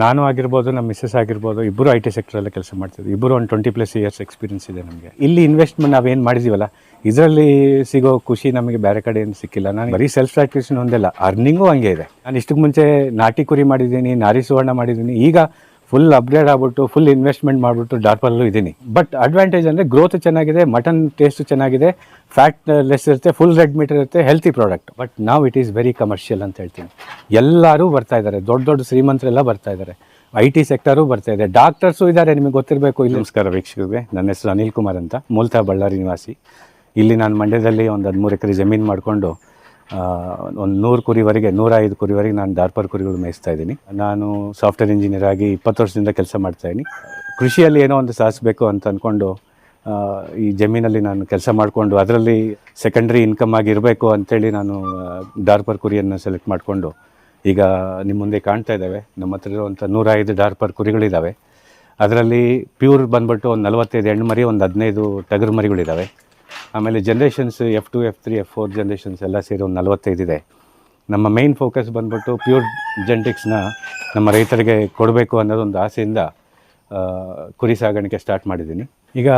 ನಾನು ಆಗಿರ್ಬೋದು, ನಮ್ಮ ಮಿಸ್ಸಸ್ ಆಗಿರ್ಬೋದು, ಇಬ್ಬರು ಐ ಟಿ ಸೆಕ್ಟರಲ್ಲೇ ಕೆಲಸ ಮಾಡ್ತಿದ್ವಿ. ಇಬ್ಬರು ಒಂದು ಟ್ವೆಂಟಿ ಪ್ಲಸ್ ಇಯರ್ಸ್ ಎಕ್ಸ್ಪೀರಿಯನ್ಸ್ ಇದೆ ನಮಗೆ. ಇಲ್ಲಿ ಇನ್ವೆಸ್ಟ್ಮೆಂಟ್ ನಾವೇನು ಮಾಡಿದ್ದೀವಲ್ಲ ಇದರಲ್ಲಿ ಸಿಗೋ ಖುಷಿ ನಮಗೆ ಬೇರೆ ಕಡೆ ಏನು ಸಿಕ್ಕಿಲ್ಲ. ನಾನು ಬರೀ ಸೆಲ್ಫ್ ಸ್ಯಾಟಿಸ್ಫ್ಯಾಕ್ಷನ್ ಹೊಂದಿಲ್ಲ ಅರ್ನಿಂಗು ಹಂಗೆ ಇದೆ. ನಾನು ಇಷ್ಟಕ್ಕೆ ಮುಂಚೆ ನಾಟಿ ಕುರಿ ಮಾಡಿದ್ದೀನಿ, ನಾರಿ ಸುವರ್ಣ ಮಾಡಿದ್ದೀನಿ. ಈಗ ಫುಲ್ ಅಪ್ಗ್ರೇಡ್ ಆಗ್ಬಿಟ್ಟು ಫುಲ್ ಇನ್ವೆಸ್ಟ್ಮೆಂಟ್ ಮಾಡಿಬಿಟ್ಟು ಡಾರ್ಪಲ್ಲೂ ಇದ್ದೀನಿ ಬಟ್ ಅಡ್ವಾಂಟೇಜ್ ಅಂದರೆ ಗ್ರೋತ್ ಚೆನ್ನಾಗಿದೆ ಮಟನ್ ಟೇಸ್ಟು ಚೆನ್ನಾಗಿದೆ ಫ್ಯಾಟ್ ಲೆಸ್ ಇರುತ್ತೆ ಫುಲ್ ರೆಡ್ ಮೀಟರ್ ಇರುತ್ತೆ ಹೆಲ್ತಿ ಪ್ರಾಡಕ್ಟ್ ಬಟ್ ನಾವು ಇಟ್ ಈಸ್ ವೆರಿ ಕಮರ್ಷಿಯಲ್ ಅಂತ ಹೇಳ್ತೀನಿ. ಎಲ್ಲರೂ ಬರ್ತಾ ಇದ್ದಾರೆ, ದೊಡ್ಡ ದೊಡ್ಡ ಶ್ರೀಮಂತರೆಲ್ಲ ಬರ್ತಾ ಇದ್ದಾರೆ. ಐ ಟಿ ಸೆಕ್ಟರು ಬರ್ತಾ ಇದೆ. ಡಾಕ್ಟರ್ಸು ಇದ್ದಾರೆ, ನಿಮಗೆ ಗೊತ್ತಿರಬೇಕು ಇಲ್ಲಿ. ನಮಸ್ಕಾರ ವೀಕ್ಷಕರಿಗೆ. ನನ್ನ ಹೆಸರು ಅನಿಲ್ ಕುಮಾರ್ ಅಂತ, ಮೂಲತಃ ಬಳ್ಳಾರಿ ನಿವಾಸಿ. ಇಲ್ಲಿ ನಾನು ಮಂಡ್ಯದಲ್ಲಿ ಒಂದು ಹದಿಮೂರು ಎಕರೆ ಜಮೀನು ಮಾಡಿಕೊಂಡು ಒಂದು ನೂರು ಕುರಿವರೆಗೆ ನೂರ ಐದು ಕುರಿವರೆಗೆ ನಾನು ಡಾರ್ಪರ್ ಕುರಿಗಳು ಮೇಯಿಸ್ತಾ ಇದ್ದೀನಿ. ನಾನು ಸಾಫ್ಟ್ವೇರ್ ಇಂಜಿನಿಯರ್ ಆಗಿ ಇಪ್ಪತ್ತು ವರ್ಷದಿಂದ ಕೆಲಸ ಮಾಡ್ತಾ ಇದ್ದೀನಿ. ಕೃಷಿಯಲ್ಲಿ ಏನೋ ಒಂದು ಸಾಧಿಸಬೇಕು ಅಂತ ಅಂದ್ಕೊಂಡು ಈ ಜಮೀನಲ್ಲಿ ನಾನು ಕೆಲಸ ಮಾಡಿಕೊಂಡು, ಅದರಲ್ಲಿ ಸೆಕೆಂಡ್ರಿ ಇನ್ಕಮ್ ಆಗಿ ಇರಬೇಕು ಅಂತೇಳಿ ನಾನು ಡಾರ್ಪರ್ ಕುರಿಯನ್ನು ಸೆಲೆಕ್ಟ್ ಮಾಡಿಕೊಂಡು, ಈಗ ನಿಮ್ಮ ಮುಂದೆ ಕಾಣ್ತಾ ಇದ್ದಾವೆ. ನಮ್ಮ ಹತ್ರ ಇರುವಂಥ ನೂರೈದು ಡಾರ್ಪರ್ ಕುರಿಗಳಿದ್ದಾವೆ ಅದರಲ್ಲಿ ಪ್ಯೂರ್ ಬಂದ್ಬಿಟ್ಟು ಒಂದು ನಲವತ್ತೈದು ಹೆಣ್ಣು ಮರಿ ಒಂದು ಹದಿನೈದು ಟಗರು ಮರಿಗಳಿದ್ದಾವೆ ಆಮೇಲೆ generations F two F three F four generations ಎಲ್ಲ ಸೇರಿ ಒಂದು ನಲವತ್ತೈದು ಇದೆ. ನಮ್ಮ ಮೈನ್ ಫೋಕಸ್ ಬಂದ್ಬಿಟ್ಟು ಪ್ಯೂರ್ ಜೆನೆಟಿಕ್ಸ್ನ ನಮ್ಮ ರೈತರಿಗೆ ಕೊಡಬೇಕು ಅನ್ನೋದೊಂದು ಆಸೆಯಿಂದ ಕುರಿ ಸಾಗಾಣಿಕೆ ಸ್ಟಾರ್ಟ್ ಮಾಡಿದ್ದೀನಿ. ಈಗ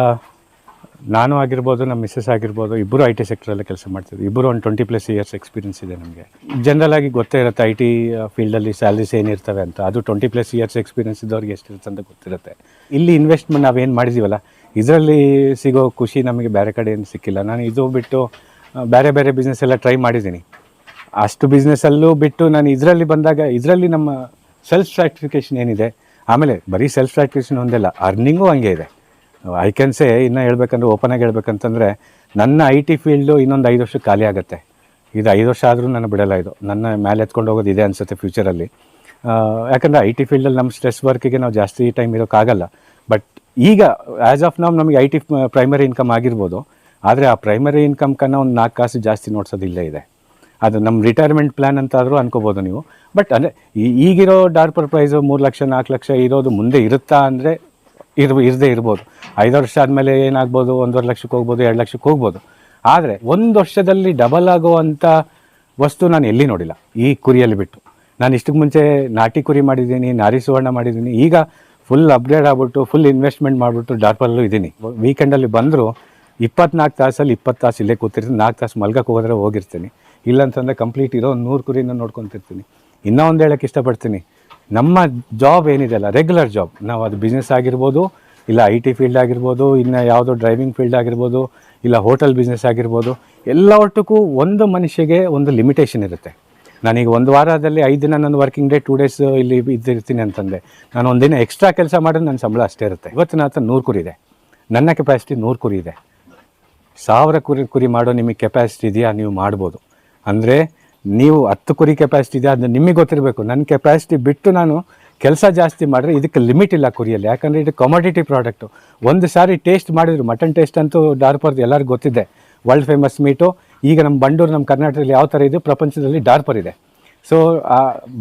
ನಾನು ಆಗಿರ್ಬೋದು, ನಮ್ಮ ಮಿಸ್ಸಸ್ ಆಗಿರ್ಬೋದು ಇಬ್ಬರು ಐ ಟಿ ಸೆಕ್ಟ್ರಲ್ಲೇ ಕೆಲಸ ಮಾಡ್ತಿದ್ವಿ. ಇಬ್ಬರು ಒಂದು ಟ್ವೆಂಟಿ ಪ್ಲಸ್ ಇಯರ್ಸ್ ಎಕ್ಸ್ಪೀರಿಯನ್ಸ್ ಇದೆ ನಮಗೆ. ಜನರಲ್ ಆಗಿ ಗೊತ್ತೇ ಇರುತ್ತೆ ಐ ಟಿ ಫೀಲ್ಡಲ್ಲಿ ಸ್ಯಾಲ್ರೀಸ್ ಏನಿರ್ತವೆ ಅಂತ. ಅದು ಟ್ವೆಂಟಿ ಪ್ಲಸ್ ಇಯರ್ಸ್ ಎಕ್ಸ್ಪೀರಿಯನ್ಸ್ ಇದ್ದವ್ರಿಗೆ ಎಷ್ಟಿರುತ್ತೆ ಅಂತ ಗೊತ್ತಿರುತ್ತೆ. ಇಲ್ಲಿ ಇನ್ವೆಸ್ಟ್ಮೆಂಟ್ ನಾವೇನು ಮಾಡಿದ್ದೀವಲ್ಲ ಇದರಲ್ಲಿ ಸಿಗೋ ಖುಷಿ ನಮಗೆ ಬೇರೆ ಕಡೆ ಏನು ಸಿಕ್ಕಿಲ್ಲ. ನಾನು ಇದು ಬಿಟ್ಟು ಬೇರೆ ಬೇರೆ ಬಿಸ್ನೆಸ್ ಎಲ್ಲ ಟ್ರೈ ಮಾಡಿದ್ದೀನಿ. ಅಷ್ಟು ಬಿಸ್ನೆಸ್ಸಲ್ಲೂ ಬಿಟ್ಟು ನಾನು ಇದರಲ್ಲಿ ಬಂದಾಗ, ಇದರಲ್ಲಿ ನಮ್ಮ ಸೆಲ್ಫ್ ಸ್ಯಾಟಿಫಿಕೇಷನ್ ಏನಿದೆ? ಆಮೇಲೆ ಬರೀ ಸೆಲ್ಫ್ ಸ್ಯಾಟಿಫಿಕೇಷನ್ ಒಂದಿಲ್ಲ ಅರ್ನಿಂಗು ಹಂಗೆ ಇದೆ. ಐ ಕ್ಯಾನ್ ಸೇ ಇನ್ನೂ ಹೇಳ್ಬೇಕಂದ್ರೆ ಓಪನ್ ಆಗಿ ಹೇಳ್ಬೇಕಂತಂದರೆ, ನನ್ನ ಐ ಟಿ ಫೀಲ್ಡು ಇನ್ನೊಂದು ಐದು ವರ್ಷ ಖಾಲಿ ಆಗುತ್ತೆ. ಇದು ಐದು ವರ್ಷ ಆದರೂ ನಾನು ಬಿಡಲ್ಲ ಇದು. ನನ್ನ ಮೇಲೆ ಎತ್ಕೊಂಡು ಹೋಗೋದು ಇದೆ ಅನಿಸುತ್ತೆ ಫ್ಯೂಚರಲ್ಲಿ ಯಾಕಂದರೆ ಐ ಟಿ ಫೀಲ್ಡಲ್ಲಿ ನಮ್ಮ ಸ್ಟ್ರೆಸ್ ವರ್ಕಿಗೆ ನಾವು ಜಾಸ್ತಿ ಟೈಮ್ ಇರೋಕ್ಕಾಗಲ್ಲ. ಈಗ ಆ್ಯಸ್ ಆಫ್ ನಾವು ನಮಗೆ ಐ ಟಿ ಪ್ರೈಮರಿ ಇನ್ಕಮ್ ಆಗಿರ್ಬೋದು. ಆದರೆ ಆ ಪ್ರೈಮರಿ ಇನ್ಕಮ್ ಕನ್ನ ಒಂದು ನಾಲ್ಕು ಕಾಸು ಜಾಸ್ತಿ ನೋಡ್ಸೋದು ಇಲ್ಲೇ ಇದೆ. ಅದು ನಮ್ಮ ರಿಟೈರ್ಮೆಂಟ್ ಪ್ಲ್ಯಾನ್ ಅಂತಾದರೂ ಅನ್ಕೋಬೋದು ನೀವು. ಬಟ್ ಅಂದರೆ ಈಗಿರೋ ಡಾರ್ಪರ್ ಪ್ರೈಸು ಮೂರು ಲಕ್ಷ ನಾಲ್ಕು ಲಕ್ಷ ಇರೋದು ಮುಂದೆ ಇರುತ್ತಾ ಅಂದರೆ ಇರ್ ಇರದೇ ಇರ್ಬೋದು. ಐದು ವರ್ಷ ಆದಮೇಲೆ ಏನಾಗ್ಬೋದು? ಒಂದೂವರೆ ಲಕ್ಷಕ್ಕೆ ಹೋಗ್ಬೋದು, ಎರಡು ಲಕ್ಷಕ್ಕೆ ಹೋಗ್ಬೋದು. ಆದರೆ ಒಂದು ವರ್ಷದಲ್ಲಿ ಡಬಲ್ ಆಗುವಂಥ ವಸ್ತು ನಾನು ಎಲ್ಲಿ ನೋಡಿಲ್ಲ. ಈ ಕುರಿಯಲ್ಲಿ ಬಿಟ್ಟು. ನಾನು ಇಷ್ಟಕ್ಕೆ ಮುಂಚೆ ನಾಟಿ ಕುರಿ ಮಾಡಿದ್ದೀನಿ, ನಾರಿ ಸುವರ್ಣ ಮಾಡಿದ್ದೀನಿ. ಈಗ ಫುಲ್ ಅಪ್ಗ್ರೇಡ್ ಆಗ್ಬಿಟ್ಟು ಫುಲ್ ಇನ್ವೆಸ್ಟ್ಮೆಂಟ್ ಮಾಡಿಬಿಟ್ಟು ಡಾರ್ಪಲ್ಲೂ ಇದ್ದೀನಿ. ವೀಕೆಂಡಲ್ಲಿ ಬಂದರೂ ಇಪ್ಪತ್ನಾಲ್ಕು ತಾಸಲ್ಲಿ ಇಪ್ಪತ್ತು ತಾಸು ಇಲ್ಲೇ ಕೂತಿರ್ತೀನಿ. ನಾಲ್ಕು ತಾಸು ಮಲ್ಗಕ್ಕೆ ಹೋದ್ರೆ ಹೋಗಿರ್ತೀನಿ. ಇಲ್ಲಂತಂದರೆ ಕಂಪ್ಲೀಟ್ ಇರೋ ನೂರು ಕುರಿನ ನೋಡ್ಕೊತಿರ್ತೀನಿ. ಇನ್ನೂ ಒಂದು ಹೇಳಕ್ಕೆ ಇಷ್ಟಪಡ್ತೀನಿ. ನಮ್ಮ ಜಾಬ್ ಏನಿದೆಯಲ್ಲ ರೆಗ್ಯುಲರ್ ಜಾಬ್ ನಾವು ಅದು ಬಿಸ್ನೆಸ್ ಆಗಿರ್ಬೋದು, ಇಲ್ಲ ಐ ಟಿ ಫೀಲ್ಡ್ ಆಗಿರ್ಬೋದು, ಇನ್ನು ಯಾವುದೋ ಡ್ರೈವಿಂಗ್ ಫೀಲ್ಡ್ ಆಗಿರ್ಬೋದು, ಇಲ್ಲ ಹೋಟೆಲ್ ಬಿಸ್ನೆಸ್ ಆಗಿರ್ಬೋದು ಎಲ್ಲ ಒಟ್ಟಕ್ಕೂ ಒಂದು ಮನುಷ್ಯಗೆ ಒಂದು ಲಿಮಿಟೇಷನ್ ಇರುತ್ತೆ. ನಾನೀಗ ಒಂದು ವಾರದಲ್ಲಿ ಐದು ದಿನ ನನ್ನ ವರ್ಕಿಂಗ್ ಡೇ ಟೂ ಡೇಸ್ ಇಲ್ಲಿ ಇದ್ದಿರ್ತೀನಿ ಅಂತಂದೆ. ನಾನು ಒಂದಿನ ಎಕ್ಸ್ಟ್ರಾ ಕೆಲಸ ಮಾಡಿದ್ರೆ ನನ್ನ ಸಂಬಳ ಅಷ್ಟೇ ಇರುತ್ತೆ. ಇವತ್ತು ನನ್ನ ಹತ್ರ ನೂರು ಕುರಿ ಇದೆ. ನನ್ನ ಕೆಪಾಸಿಟಿ ನೂರು ಕುರಿ ಇದೆ. ಸಾವಿರ ಕುರಿ ಕುರಿ ಮಾಡೋ ನಿಮಗೆ ಕೆಪಾಸಿಟಿ ಇದೆಯಾ? ನೀವು ಮಾಡ್ಬೋದು. ಅಂದರೆ ನೀವು ಹತ್ತು ಕುರಿ ಕೆಪಾಸಿಟಿ ಇದೆಯಾ ಅದು ನಿಮಗೆ ಗೊತ್ತಿರಬೇಕು. ನನ್ನ ಕೆಪಾಸಿಟಿ ಬಿಟ್ಟು ನಾನು ಕೆಲಸ ಜಾಸ್ತಿ ಮಾಡಿದ್ರೆ ಇದಕ್ಕೆ ಲಿಮಿಟ್ ಇಲ್ಲ ಕುರಿಯಲ್ಲಿ. ಯಾಕಂದರೆ ಇದು ಕಮಾಡಿಟಿ ಪ್ರಾಡಕ್ಟು ಒಂದು ಸಾರಿ ಟೇಸ್ಟ್ ಮಾಡಿದ್ರು ಮಟನ್ ಟೇಸ್ಟ್ ಅಂತೂ ಡಾರ್ಪರ್ದು ಎಲ್ಲರಿಗೂ ಗೊತ್ತಿದೆ. ವರ್ಲ್ಡ್ ಫೇಮಸ್ ಮೀಟು ಈಗ ನಮ್ಮ ಬಂಡೂರು, ನಮ್ಮ ಕರ್ನಾಟಕದಲ್ಲಿ ಯಾವ ಥರ ಇದೆ, ಪ್ರಪಂಚದಲ್ಲಿ ಡಾರ್ಪರ್ ಇದೆ. ಸೊ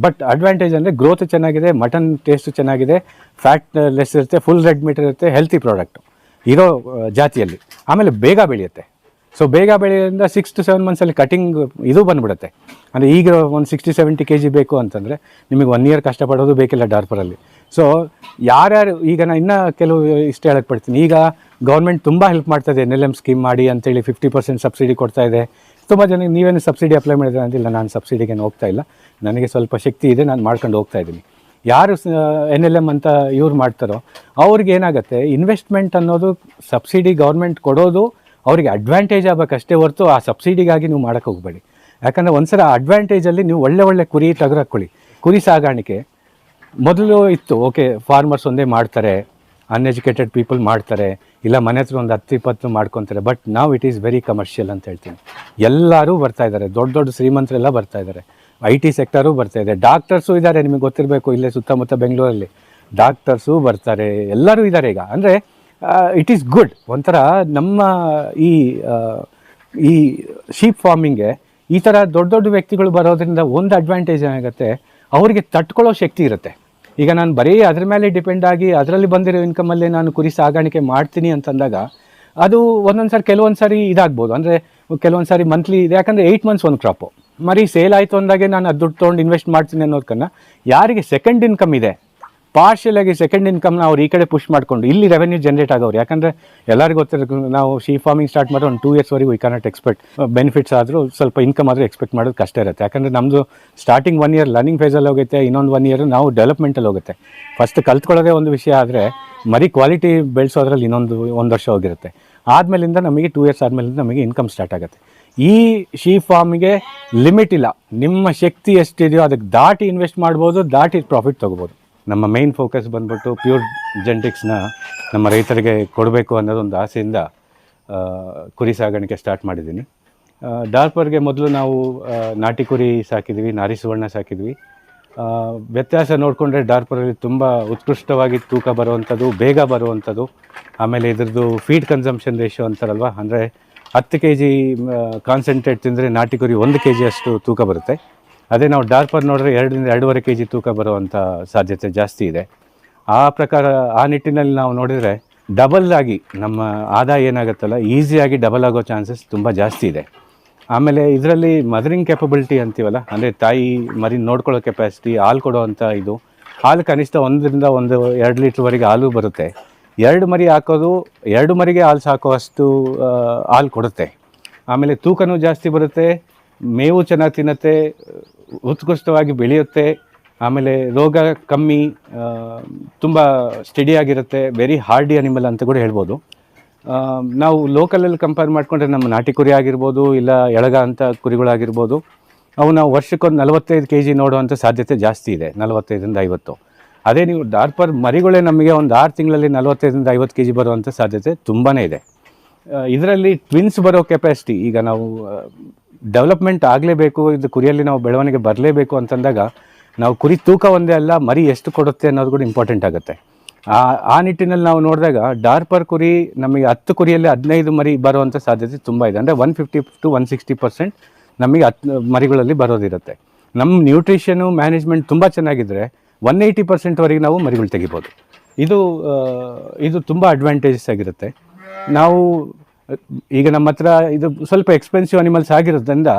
ಬಟ್ ಅಡ್ವಾಂಟೇಜ್ ಅಂದರೆ ಗ್ರೋತ್ ಚೆನ್ನಾಗಿದೆ ಮಟನ್ ಟೇಸ್ಟ್ ಚೆನ್ನಾಗಿದೆ ಫ್ಯಾಟ್ ಲೆಸ್ ಇರುತ್ತೆ ಫುಲ್ ರೆಡ್ ಮೀಟ್ ಇರುತ್ತೆ ಹೆಲ್ತಿ ಪ್ರಾಡಕ್ಟು ಇರೋ ಜಾತಿಯಲ್ಲಿ. ಆಮೇಲೆ ಬೇಗ ಬೆಳೆಯುತ್ತೆ. ಸೊ ಬೇಗ ಬೆಳೆಯೋದ್ರಿಂದ ಸಿಕ್ಸ್ ಟು ಸೆವೆನ್ ಮಂತ್ಸಲ್ಲಿ ಕಟಿಂಗ್ ಇದು ಬಂದ್ಬಿಡುತ್ತೆ. ಅಂದರೆ ಈಗ ಒಂದು ಸಿಕ್ಸ್ಟಿ ಸೆವೆಂಟಿ ಕೆ ಜಿ ಬೇಕು ಅಂತಂದರೆ ನಿಮಗೆ ಒನ್ ಇಯರ್ ಕಷ್ಟಪಡೋದು ಬೇಕಿಲ್ಲ ಡಾರ್ಪರಲ್ಲಿ. ಸೊ ಯಾರ್ಯಾರು, ಈಗ ನಾನು ಇನ್ನೂ ಕೆಲವು ಇಷ್ಟ ಹೇಳಕ್ಕೆ ಪಡ್ತೀನಿ. ಈಗ ಗೌರ್ಮೆಂಟ್ ತುಂಬ ಹೆಲ್ಪ್ ಮಾಡ್ತದೆ ಎನ್ ಎಲ್ ಎಂ ಸ್ಕೀಮ್ ಮಾಡಿ ಅಂತೇಳಿ ಫಿಫ್ಟಿ ಪರ್ಸೆಂಟ್ ಸಬ್ಸಿಡಿ ಕೊಡ್ತಾ ಇದೆ. ತುಂಬ ಜನ ನೀವೇನು ಸಬ್ಸಿಡಿ ಅಪ್ಲೈ ಮಾಡಿದ್ರೆ ಅಂತಿಲ್ಲ ನಾನು ಸಬ್ಸಿಡಿಗೆ ಹೋಗ್ತಾ ಇಲ್ಲ. ನನಗೆ ಸ್ವಲ್ಪ ಶಕ್ತಿ ಇದೆ. ನಾನು ಮಾಡ್ಕೊಂಡು ಹೋಗ್ತಾ ಇದ್ದೀನಿ. ಯಾರು ಎನ್ ಎಲ್ ಎಂ ಅಂತ ಇವ್ರು ಮಾಡ್ತಾರೋ, ಅವ್ರಿಗೆ ಏನಾಗುತ್ತೆ? ಇನ್ವೆಸ್ಟ್ಮೆಂಟ್ ಅನ್ನೋದು ಸಬ್ಸಿಡಿ ಗೌರ್ಮೆಂಟ್ ಕೊಡೋದು ಅವರಿಗೆ ಅಡ್ವಾಂಟೇಜ್ ಆಗಬೇಕಷ್ಟೇ ಹೊರತು ಆ ಸಬ್ಸಿಡಿಗಾಗಿ ನೀವು ಮಾಡೋಕ್ಕೆ ಹೋಗಬೇಡಿ. ಯಾಕಂದರೆ ಒಂದ್ಸಲ ಆ ಅಡ್ವಾಂಟೇಜಲ್ಲಿ ನೀವು ಒಳ್ಳೆ ಒಳ್ಳೆ ಕುರಿ ಟಗರು ಹಾಕ್ಕೊಳ್ಳಿ ಕುರಿ ಸಾಗಾಣಿಕೆ ಮೊದಲು ಇತ್ತು. ಓಕೆ ಫಾರ್ಮರ್ಸ್ ಒಂದೇ ಮಾಡ್ತಾರೆ. ಅನ್ಎಜುಕೇಟೆಡ್ ಪೀಪಲ್ ಮಾಡ್ತಾರೆ, ಇಲ್ಲ ಮನೆ ಹತ್ರ ಒಂದು ಹತ್ತು ಇಪ್ಪತ್ತು ಮಾಡ್ಕೊತಾರೆ ಬಟ್ ನಾವು ಇಟ್ ಈಸ್ ವೆರಿ ಕಮರ್ಷಿಯಲ್ ಅಂತ ಹೇಳ್ತೀನಿ. ಎಲ್ಲರೂ ಬರ್ತಾ ಇದ್ದಾರೆ, ದೊಡ್ಡ ದೊಡ್ಡ ಶ್ರೀಮಂತರೆಲ್ಲ ಬರ್ತಾ ಇದ್ದಾರೆ. ಐ ಟಿ ಸೆಕ್ಟರು ಬರ್ತಾ ಇದೆ ಡಾಕ್ಟರ್ಸು ಇದ್ದಾರೆ, ನಿಮಗೆ ಗೊತ್ತಿರಬೇಕು ಇಲ್ಲೇ ಸುತ್ತಮುತ್ತ ಬೆಂಗಳೂರಲ್ಲಿ. ಡಾಕ್ಟರ್ಸು ಬರ್ತಾರೆ, ಎಲ್ಲರೂ ಇದ್ದಾರೆ ಈಗ. ಅಂದರೆ ಇಟ್ ಈಸ್ ಗುಡ್ ಒಂಥರ ನಮ್ಮ ಈ ಈ ಶೀಪ್ ಫಾರ್ಮಿಂಗ್ಗೆ ಈ ಥರ ದೊಡ್ಡ ದೊಡ್ಡ ವ್ಯಕ್ತಿಗಳು ಬರೋದ್ರಿಂದ ಒಂದು ಅಡ್ವಾಂಟೇಜ್ ಏನಾಗುತ್ತೆ, ಅವರಿಗೆ ತಟ್ಕೊಳ್ಳೋ ಶಕ್ತಿ ಇರುತ್ತೆ. ಈಗ ನಾನು ಬರೀ ಅದ್ರ ಮೇಲೆ ಡಿಪೆಂಡ್ ಆಗಿ ಅದರಲ್ಲಿ ಬಂದಿರೋ ಇನ್ಕಮಲ್ಲೇ ನಾನು ಕುರಿ ಸಾಗಾಣಿಕೆ ಮಾಡ್ತೀನಿ ಅಂತಂದಾಗ ಅದು ಒಂದೊಂದು ಸಾರಿ ಕೆಲವೊಂದು ಸಾರಿ ಇದಾಗ್ಬೋದು. ಅಂದರೆ ಕೆಲವೊಂದು ಸಾರಿ ಮಂತ್ಲಿ ಇದೆ. ಯಾಕಂದರೆ ಏಯ್ಟ್ ಮಂತ್ಸ್ ಒಂದು ಕ್ರಾಪು ಮರಿ ಸೇಲ್ ಆಯಿತು ಅಂದಾಗೆ ನಾನು ಅದು ದುಡ್ಡು ತೊಗೊಂಡು ಇನ್ವೆಸ್ಟ್ ಮಾಡ್ತೀನಿ ಅನ್ನೋದಕ್ಕನ್ನ ಯಾರಿಗೆ ಸೆಕೆಂಡ್ ಇನ್ಕಮ್ ಇದೆ? ಪಾರ್ಷಿಯಲ್ ಆಗಿ ಸೆಕೆಂಡ್ ಇನ್ಕಮ್ನ ಅವ್ರು ಈ ಕಡೆ ಪುಷ್ ಮಾಡಿಕೊಂಡು, ಇಲ್ಲಿ ರೆವೆನ್ಯೂ ಜನರೇಟ್ ಆಗೋರು. ಯಾಕಂದರೆ ಎಲ್ಲರಿಗೂ ಗೊತ್ತಿರೋ ನಾವು ಶೀ ಫಾರ್ಮಿಂಗ್ ಸ್ಟಾರ್ಟ್ ಮಾಡಿ ಒಂದು ಟೂ ಇಯರ್ಸ್ವರೆಗೂ ವಿ ಕ್ಯಾನಾಟ್ ಎಕ್ಸ್ಪೆಕ್ಟ್ ಬೆನಿಫಿಟ್ಸ್ ಆದರೂ ಸ್ವಲ್ಪ ಇನ್ಕಮ್ ಆದರೂ ಎಕ್ಸ್ಪೆಕ್ಟ್ ಮಾಡೋದು ಕಷ್ಟ ಇರುತ್ತೆ. ಯಾಕಂದರೆ ನಮ್ಮದು ಸ್ಟಾರ್ಟಿಂಗ್ ಒನ್ ಇಯರ್ ಲರ್ನಿಂಗ್ ಫೇಸಲ್ಲಿ ಹೋಗುತ್ತೆ, ಇನ್ನೊಂದು ಒನ್ ಇಯರ್ ನಾವು ಡೆವಲಪ್ಮೆಂಟಲ್ಲಿ ಹೋಗುತ್ತೆ. ಫಸ್ಟ್ ಕಲ್ತ್ಕೊಳ್ಳೋದೇ ಒಂದು ವಿಷಯ ಆದರೆ ಮರಿ ಕ್ವಾಲಿಟಿ ಬೆಳೆಸೋದ್ರಲ್ಲಿ ಇನ್ನೊಂದು ಒಂದು ವರ್ಷ ಹೋಗಿರುತ್ತೆ. ಆದಮೇಲಿಂದ ನಮಗೆ ಟೂ ಇಯರ್ಸ್ ಆದಮೇಲಿಂದ ನಮಗೆ ಇನ್ಕಮ್ ಸ್ಟಾರ್ಟ್ ಆಗುತ್ತೆ. ಈ ಶೀ ಫಾರ್ಮಿಗೆ ಲಿಮಿಟ್ ಇಲ್ಲ. ನಿಮ್ಮ ಶಕ್ತಿ ಎಷ್ಟಿದೆಯೋ ಅದಕ್ಕೆ ದಾಟಿ ಇನ್ವೆಸ್ಟ್ ಮಾಡ್ಬೋದು, ದಾಟಿ ಪ್ರಾಫಿಟ್ ತೊಗೋಬೋದು. ನಮ್ಮ ಮೇನ್ ಫೋಕಸ್ ಬಂದ್ಬಿಟ್ಟು ಪ್ಯೂರ್ ಜೆನೆಟಿಕ್ಸ್ನ ನಮ್ಮ ರೈತರಿಗೆ ಕೊಡಬೇಕು ಅನ್ನೋದೊಂದು ಆಸೆಯಿಂದ ಕುರಿ ಸಾಗಾಣಿಕೆ ಸ್ಟಾರ್ಟ್ ಮಾಡಿದ್ದೀನಿ. ಡಾರ್ಪರ್ಗೆ ಮೊದಲು ನಾವು ನಾಟಿ ಕುರಿ ಸಾಕಿದ್ವಿ, ನಾರಿ ಸುವರ್ಣ ಸಾಕಿದ್ವಿ. ವ್ಯತ್ಯಾಸ ನೋಡಿಕೊಂಡ್ರೆ ಡಾರ್ಪರಲ್ಲಿ ತುಂಬ ಉತ್ಕೃಷ್ಟವಾಗಿ ತೂಕ ಬರುವಂಥದ್ದು, ಬೇಗ ಬರುವಂಥದ್ದು. ಆಮೇಲೆ ಇದ್ರದ್ದು ಫೀಡ್ ಕನ್ಸಂಪ್ಷನ್ ರೇಷಿಯೋ ಅಂತಾರಲ್ವ, ಅಂದರೆ ಹತ್ತು ಕೆ ಜಿ ಕಾನ್ಸಂಟ್ರೇಟ್ ತಿಂದರೆ ನಾಟಿ ಕುರಿ ಒಂದು ಕೆ ಜಿಯಷ್ಟು ತೂಕ ಬರುತ್ತೆ. ಅದೇ ನಾವು ಡಾರ್ಪರ್ ನೋಡಿದ್ರೆ ಎರಡರಿಂದ ಎರಡೂವರೆ ಕೆ ಜಿ ತೂಕ ಬರುವಂಥ ಸಾಧ್ಯತೆ ಜಾಸ್ತಿ ಇದೆ. ಆ ಪ್ರಕಾರ, ಆ ನಿಟ್ಟಿನಲ್ಲಿ ನಾವು ನೋಡಿದರೆ ಡಬಲ್ ಆಗಿ ನಮ್ಮ ಆದಾಯ ಏನಾಗುತ್ತಲ್ಲ ಈಸಿಯಾಗಿ ಡಬಲ್ ಆಗೋ ಚಾನ್ಸಸ್ ತುಂಬ ಜಾಸ್ತಿ ಇದೆ. ಆಮೇಲೆ ಇದರಲ್ಲಿ ಮದರಿಂಗ್ ಕೆಪಬಿಲಿಟಿ ಅಂತೀವಲ್ಲ, ಅಂದರೆ ತಾಯಿ ಮರಿ ನೋಡ್ಕೊಳ್ಳೋ ಕೆಪಾಸಿಟಿ ಹಾಲು ಕೊಡೋವಂಥ ಇದು, ಹಾಲು ಕನಿಷ್ಠ ಒಂದರಿಂದ ಒಂದು, ಎರಡು ಲೀಟ್ರ್ವರೆಗೆ ಹಾಲು ಬರುತ್ತೆ. ಎರಡು ಮರಿ ಹಾಕೋದು, ಎರಡು ಮರಿಗೆ ಹಾಲು ಸಾಕುವಷ್ಟು ಅಷ್ಟು ಹಾಲು ಕೊಡುತ್ತೆ. ಆಮೇಲೆ ತೂಕನೂ ಜಾಸ್ತಿ ಬರುತ್ತೆ ಮೇವು ಚೆನ್ನಾಗಿ ತಿನ್ನತ್ತೆ ಉತ್ಕೃಷ್ಟವಾಗಿ ಬೆಳೆಯುತ್ತೆ, ಆಮೇಲೆ ರೋಗ ಕಮ್ಮಿ ತುಂಬ ಸ್ಟಡಿಯಾಗಿರುತ್ತೆ ವೆರಿ ಹಾರ್ಡಿ ಅನಿಮಲ್ ಅಂತ ಕೂಡ ಹೇಳ್ಬೋದು. ನಾವು ಲೋಕಲಲ್ಲಿ ಕಂಪೇರ್ ಮಾಡಿಕೊಂಡ್ರೆ ನಮ್ಮ ನಾಟಿ ಕುರಿ ಆಗಿರ್ಬೋದು, ಇಲ್ಲ ಎಳಗ ಅಂತ ಕುರಿಗಳಾಗಿರ್ಬೋದು, ಅವು ನಾವು ವರ್ಷಕ್ಕೊಂದು ನಲವತ್ತೈದು ಕೆ ಜಿ ನೋಡುವಂಥ ಸಾಧ್ಯತೆ ಜಾಸ್ತಿ ಇದೆ, ನಲವತ್ತೈದರಿಂದ ಐವತ್ತು. ಅದೇ ನೀವು ಡಾರ್ಪರ್ ಮರಿಗಳೇ ನಮಗೆ ಒಂದು ಆರು ತಿಂಗಳಲ್ಲಿ ನಲವತ್ತೈದರಿಂದ ಐವತ್ತು ಕೆ ಜಿ ಬರುವಂಥ ಸಾಧ್ಯತೆ ತುಂಬಾ ಇದೆ. ಇದರಲ್ಲಿ ಟ್ವಿನ್ಸ್ ಬರೋ ಕೆಪಾಸಿಟಿ ಈಗ ನಾವು ಡೆವಲಪ್ಮೆಂಟ್ ಆಗಲೇಬೇಕು, ಇದು ಕುರಿಯಲ್ಲಿ ನಾವು ಬೆಳವಣಿಗೆ ಬರಲೇಬೇಕು ಅಂತಂದಾಗ ನಾವು ಕುರಿ ತೂಕ ಒಂದೇ ಅಲ್ಲ, ಮರಿ ಎಷ್ಟು ಕೊಡುತ್ತೆ ಅನ್ನೋದು ಕೂಡ ಇಂಪಾರ್ಟೆಂಟ್ ಆಗುತ್ತೆ. ಆ ಆ ನಿಟ್ಟಿನಲ್ಲಿ ನಾವು ನೋಡಿದಾಗ ಡಾರ್ಪರ್ ಕುರಿ ನಮಗೆ ಹತ್ತು ಕುರಿಯಲ್ಲಿ ಹದಿನೈದು ಮರಿ ಬರುವಂಥ ಸಾಧ್ಯತೆ ತುಂಬ ಇದೆ. ಅಂದರೆ one fifty to one sixty percent ನಮಗೆ ಹತ್ತು ಮರಿಗಳಲ್ಲಿ ಬರೋದಿರುತ್ತೆ. ನಮ್ಮ ನ್ಯೂಟ್ರಿಷನು ಮ್ಯಾನೇಜ್ಮೆಂಟ್ ತುಂಬ ಚೆನ್ನಾಗಿದ್ದರೆ ಒನ್ ಏಯ್ಟಿ ಪರ್ಸೆಂಟ್ವರೆಗೆ ನಾವು ಮರಿಗಳು ತೆಗಿಬೋದು. ಇದು ಇದು ತುಂಬ ಅಡ್ವಾಂಟೇಜಸ್ ಆಗಿರುತ್ತೆ. ನಾವು ಈಗ ನಮ್ಮ ಹತ್ರ ಇದು ಸ್ವಲ್ಪ ಎಕ್ಸ್ಪೆನ್ಸಿವ್ ಅನಿಮಲ್ಸ್ ಆಗಿರೋದ್ರಿಂದ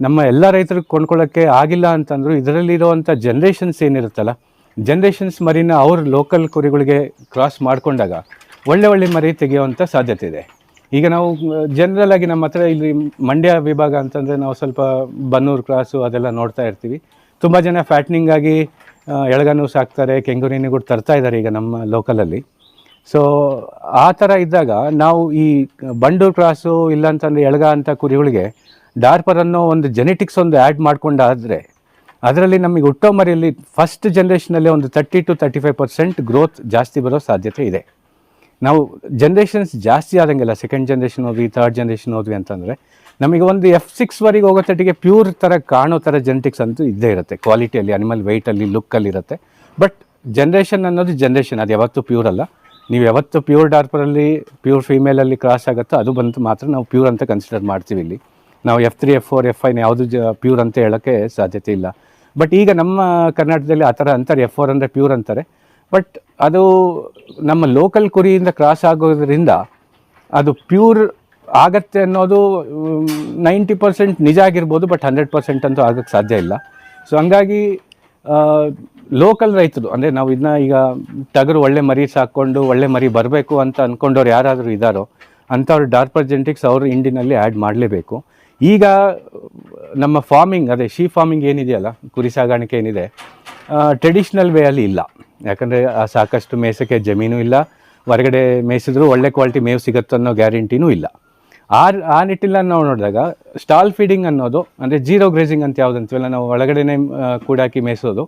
ನಮ್ಮ ಎಲ್ಲ ರೈತರಿಗೆ ಕೊಂಡ್ಕೊಳ್ಳೋಕ್ಕೆ ಆಗಿಲ್ಲ ಅಂತಂದರೂ ಇದರಲ್ಲಿರುವಂಥ ಜನ್ರೇಷನ್ಸ್ ಏನಿರುತ್ತಲ್ಲ ಜನ್ರೇಷನ್ಸ್ ಮರಿನ ಅವ್ರ ಲೋಕಲ್ ಕುರಿಗಳಿಗೆ ಕ್ರಾಸ್ ಮಾಡಿಕೊಂಡಾಗ ಒಳ್ಳೆ ಒಳ್ಳೆ ಮರಿ ತೆಗೆಯುವಂಥ ಸಾಧ್ಯತೆ ಇದೆ. ಈಗ ನಾವು ಜನರಲ್ ಆಗಿ ನಮ್ಮ ಹತ್ರ ಇಲ್ಲಿ ಮಂಡ್ಯ ವಿಭಾಗ ಅಂತಂದರೆ ನಾವು ಸ್ವಲ್ಪ ಬನ್ನೂರು ಕ್ರಾಸು ಅದೆಲ್ಲ ನೋಡ್ತಾ ಇರ್ತೀವಿ. ತುಂಬ ಜನ ಫ್ಯಾಟ್ನಿಂಗ್ ಆಗಿ ಎಳಗನ್ನು ಸಾಕ್ತಾರೆ ಕೆಂಗುರಿನಿಗಳು ತರ್ತಾ ಇದ್ದಾರೆ ಈಗ ನಮ್ಮ ಲೋಕಲಲ್ಲಿ ಸೊ ಆ ಥರ ಇದ್ದಾಗ ನಾವು ಈ ಬಂಡೂರು ಕ್ರಾಸು ಇಲ್ಲಾಂತಂದ್ರೆ ಎಳಗ ಅಂತ ಕುರಿಗಳಿಗೆ ಡಾರ್ಪರ್ ಅನ್ನೋ ಒಂದು ಜೆನೆಟಿಕ್ಸ್ ಒಂದು ಆ್ಯಡ್ ಮಾಡ್ಕೊಂಡಾದರೆ ಅದರಲ್ಲಿ ನಮಗೆ ಹುಟ್ಟೋ ಮರಿಯಲ್ಲಿ ಫಸ್ಟ್ ಜನ್ರೇಷನಲ್ಲಿ ಒಂದು thirty to thirty five percent growth ಜಾಸ್ತಿ ಬರೋ ಸಾಧ್ಯತೆ ಇದೆ. ನಾವು ಜನ್ರೇಷನ್ಸ್ ಜಾಸ್ತಿ ಆದಂಗೆಲ್ಲ ಸೆಕೆಂಡ್ ಜನ್ರೇಷನ್ ಹೋದ್ವಿ ಥರ್ಡ್ ಜನ್ರೇಷನ್ ಹೋದ್ವಿ ಅಂತಂದರೆ ನಮಗೆ ಒಂದು ಎಫ್ ಸಿಕ್ಸ್ವರೆಗೆ ಹೋಗೋ ತಟ್ಟಿಗೆ ಪ್ಯೂರ್ ಥರ ಕಾಣೋ ಥರ ಜೆನೆಟಿಕ್ಸ್ ಅಂತೂ ಇದ್ದೇ ಇರುತ್ತೆ. ಕ್ವಾಲಿಟಿಯಲ್ಲಿ ಅನಿಮಲ್ ವೆಯ್ಟಲ್ಲಿ ಲುಕ್ಕಲ್ಲಿ ಇರುತ್ತೆ. ಬಟ್ ಜನ್ರೇಷನ್ ಅನ್ನೋದು ಜನ್ರೇಷನ್ ಅದು ಯಾವತ್ತೂ ಪ್ಯೂರ್ ಅಲ್ಲ. ನೀವು ಯಾವತ್ತು ಪ್ಯೂರ್ ಡಾರ್ಪರಲ್ಲಿ ಪ್ಯೂರ್ ಫೀಮೇಲಲ್ಲಿ ಕ್ರಾಸ್ ಆಗುತ್ತೋ ಅದು ಬಂತು ಮಾತ್ರ ನಾವು ಪ್ಯೂರ್ ಅಂತ ಕನ್ಸಿಡರ್ ಮಾಡ್ತೀವಿ ಇಲ್ಲಿ. ನಾವು F three F four F five ಯಾವುದು ಜ ಪ್ಯೂರ್ ಅಂತ ಹೇಳೋಕ್ಕೆ ಸಾಧ್ಯತೆ ಇಲ್ಲ. ಬಟ್ ಈಗ ನಮ್ಮ ಕರ್ನಾಟಕದಲ್ಲಿ ಆ ಥರ ಅಂತಾರೆ ಎಫ್ ಫೋರ್ ಅಂದರೆ ಪ್ಯೂರ್ ಅಂತಾರೆ. ಬಟ್ ಅದು ನಮ್ಮ ಲೋಕಲ್ ಕುರಿಯಿಂದ ಕ್ರಾಸ್ ಆಗೋದ್ರಿಂದ ಅದು ಪ್ಯೂರ್ ಆಗತ್ತೆ ಅನ್ನೋದು ನೈಂಟಿ ಪರ್ಸೆಂಟ್ ನಿಜ ಆಗಿರ್ಬೋದು ಬಟ್ ಹಂಡ್ರೆಡ್ ಪರ್ಸೆಂಟ್ ಅಂತೂ ಆಗೋಕ್ಕೆ ಸಾಧ್ಯ ಇಲ್ಲ. ಸೊ ಹಂಗಾಗಿ ಲೋಕಲ್ ರೈತರು, ಅಂದರೆ ನಾವು ಇದನ್ನ ಈಗ ಟಗರು ಒಳ್ಳೆ ಮರಿ ಸಾಕ್ಕೊಂಡು ಒಳ್ಳೆ ಮರಿ ಬರಬೇಕು ಅಂತ ಅಂದ್ಕೊಂಡವ್ರು ಯಾರಾದರೂ ಇದ್ದಾರೋ ಅಂಥವ್ರು ಡಾರ್ಪರ್ ಜೆನೆಟಿಕ್ಸ್ ಅವರು ಇಂಡಿನಲ್ಲಿ ಆ್ಯಡ್ ಮಾಡಲೇಬೇಕು. ಈಗ ನಮ್ಮ ಫಾರ್ಮಿಂಗ್ ಅದೇ ಶೀ ಫಾರ್ಮಿಂಗ್ ಏನಿದೆಯಲ್ಲ, ಕುರಿ ಸಾಗಾಣಿಕೆ ಏನಿದೆ ಟ್ರೆಡಿಷ್ನಲ್ ವೇ ಅಲ್ಲಿ ಇಲ್ಲ. ಯಾಕಂದರೆ ಸಾಕಷ್ಟು ಮೇಸಕ್ಕೆ ಜಮೀನು ಇಲ್ಲ, ಹೊರಗಡೆ ಮೇಯಿಸಿದ್ರು ಒಳ್ಳೆ ಕ್ವಾಲಿಟಿ ಮೇವು ಸಿಗುತ್ತೆ ಅನ್ನೋ ಗ್ಯಾರಂಟಿನೂ ಇಲ್ಲ. ಆ ಆ ನಿಟ್ಟಿನಲ್ಲಿ ನಾವು ನೋಡಿದಾಗ ಸ್ಟಾಲ್ ಫೀಡಿಂಗ್ ಅನ್ನೋದು, ಅಂದರೆ ಜೀರೋ ಗ್ರೇಸಿಂಗ್ ಅಂತ ಯಾವುದಂತೀವಲ್ಲ ನಾವು ಒಳಗಡೆನೇ ಕೂಡಾಕಿ ಮೇಯಿಸೋದು